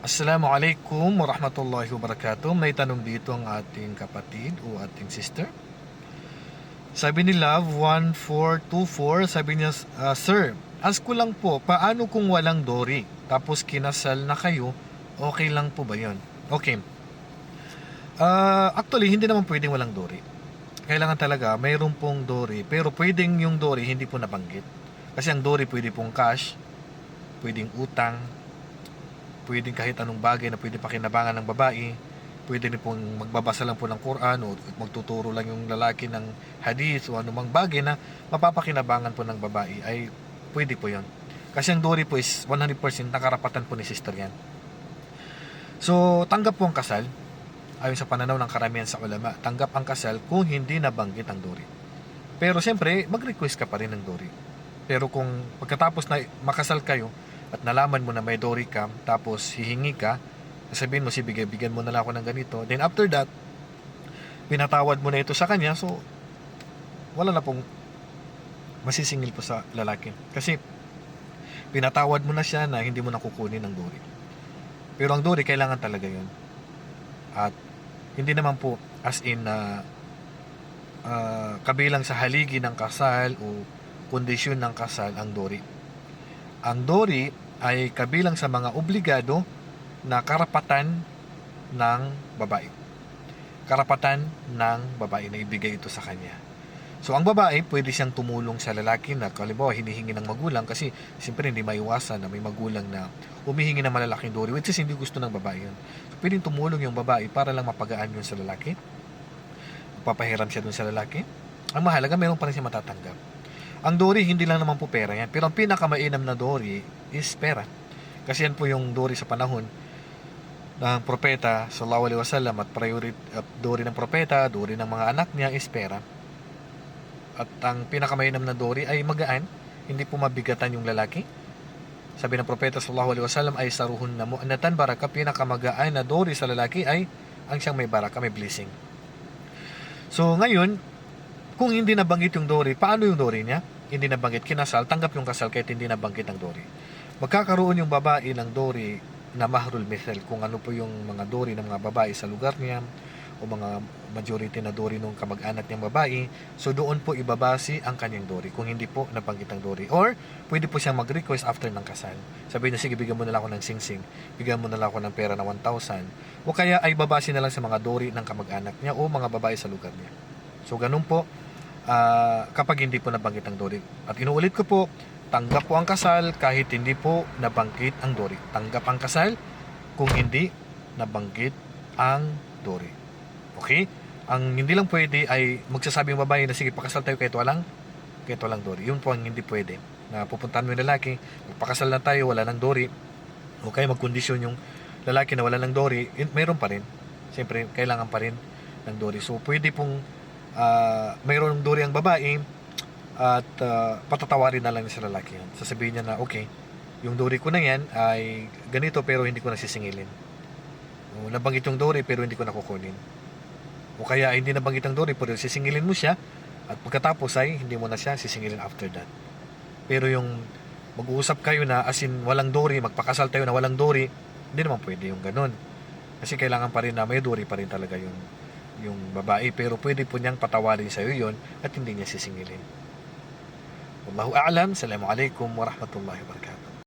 Assalamualaikum warahmatullahi wabarakatuh. May tanong dito ang ating kapatid o ating sister. Sabi ni Love 1424, sabi niya, "Ah, Sir, ask ko lang po, paano kung walang Dory? Tapos kinasal na kayo, okay lang po ba yon? Okay. Ah, actually, hindi naman pwedeng walang Dory. Kailangan talaga, mayroon pong Dory, pero pwedeng yung Dory hindi po nabanggit. Kasi ang Dory pwede pong cash, pwedeng utang, pwedeng kahit anong bagay na pwede pakinabangan ng babae, pwede rin pong magbabasa lang po ng Quran o magtuturo lang yung lalaki ng hadith o anumang bagay na mapapakinabangan po ng babae ay pwede po yon. Kasi ang Dory po is 100% nakarapatan po ni sister yan. So, tanggap po ang kasal. Ayon sa pananaw ng karamihan sa ulama, tanggap ang kasal kung hindi nabanggit ang Dory. Pero siyempre, mag-request ka pa rin ng Dory. Pero kung pagkatapos na makasal kayo, at nalaman mo na may Dory ka, tapos hihingi ka, sabihin mo, si bigay, bigyan mo na lang ako ng ganito. Then after that, pinatawad mo na ito sa kanya, so wala na pong masisingil po sa lalaki. Kasi pinatawad mo na siya na hindi mo na kukunin ng Dory. Pero ang Dory, kailangan talaga yun. At hindi naman po as in na ah, kabilang sa haligi ng kasal o kondisyon ng kasal ang Dory. Ang Dory ay kabilang sa mga obligado na karapatan ng babae. Karapatan ng babae na ibigay ito sa kanya. So ang babae, pwede siyang tumulong sa lalaki na kalimbawa hinihingi ng magulang kasi siyempre hindi maiwasan na may magulang na humihingi ng malalaking dory which is hindi gusto ng babae yun. So pwedeng tumulong yung babae para lang mapagaan yun sa lalaki. Papahiram siya dun sa lalaki. Ang mahalaga, meron pa rin siya matatanggap. Ang dory, hindi lang naman po pera yan. Pero ang pinakamainam na dory is pera. Kasi yan po yung dory sa panahon ng propeta sallallahu alaihi wasallam at priority at dory ng propeta, dory ng mga anak niya is pera. At ang pinakamainam na dory ay magaan, hindi po mabigatan yung lalaki. Sabi ng propeta sallallahu alaihi wasallam ay saruhun na mo anatan baraka pinakamagaan na dory sa lalaki ay ang siyang may baraka, may blessing. So ngayon, kung hindi nabanggit yung dory, paano yung dory niya? Hindi nabanggit kinasal, tanggap yung kasal kahit hindi nabanggit ang dory. Magkakaroon yung babae ng dory na mahrul mithel kung ano po yung mga dory ng mga babae sa lugar niya o mga majority na dory ng kamag-anak niyang babae. So doon po ibabasi ang kanyang dory kung hindi po nabanggit ang dory. Or pwede po siyang mag-request after ng kasal. Sabi niya, sige, bigyan mo na lang ako ng singsing. Bigyan mo na lang ako ng pera na 1,000. O kaya ay babasi na lang sa mga dory ng kamag-anak niya o mga babae sa lugar niya. So ganun po ah, kapag hindi po nabanggit ang dory. At inuulit ko po, tanggap po ang kasal kahit hindi po nabanggit ang dory. Tanggap ang kasal kung hindi nabanggit ang dory. Okay? Ang hindi lang pwede ay magsasabi yung babae na sige pakasal tayo kahit walang kahit walang dory. Yun po ang hindi pwede. Na pupuntahan mo yung lalaki, magpakasal na tayo, wala ng dory. O kaya magkondisyon yung lalaki na wala ng dory, yun, mayroon pa rin. Siyempre, kailangan pa rin ng dory. So, pwede pong ah, mayroon ng dory ang babae at ah, patatawarin na lang sa lalaki yan. Sasabihin niya na, okay, yung dory ko na yan ay ganito pero hindi ko nasisingilin. O, nabanggit yung dory pero hindi ko nakukunin. O kaya hindi nabanggit ang dory pero sisingilin mo siya at pagkatapos ay hindi mo na siya sisingilin after that. Pero yung mag-uusap kayo na as in walang dory, magpakasal tayo na walang dory, hindi naman pwede yung ganun. Kasi kailangan pa rin na may dory pa rin talaga yung yung babae pero pwede po niyang patawarin sa iyo yon at hindi niya sisingilin. Wallahu a'lam. Assalamualaikum warahmatullahi wabarakatuh.